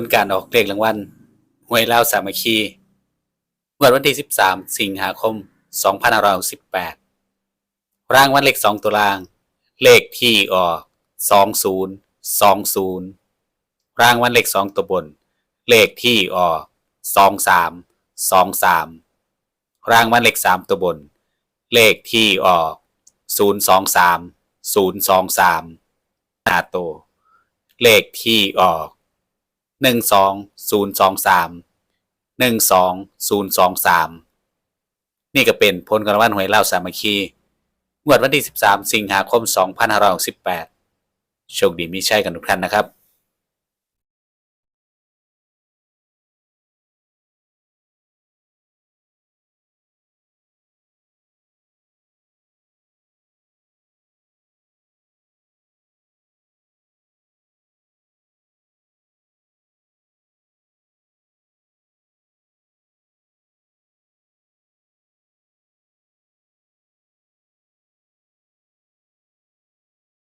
ลการออกเลขรางวัลหวยลาวสามัคคีงวดวันที่ 13 สิงหาคม 2568รางวัลเลข 2 ตัวราง เลขที่ออก 2020 รางวัลเลข 2 ตัวบน เลขที่ออก 2323 รางวัลเลข 3 ตัวบน เลขที่ออก 023 023 หน้าตัว เลขที่ออก หนึ่งสองศูนย์สองสามหนึ่งสองศูนย์สองสามนี่ก็เป็นผลการวัลหวยเล่าวสามัคคีงวดวันที่สิบสามสิงหาคมสองพันห้าร้อยสิบแปดโชคดีมีชัยกันทุกท่านนะครับ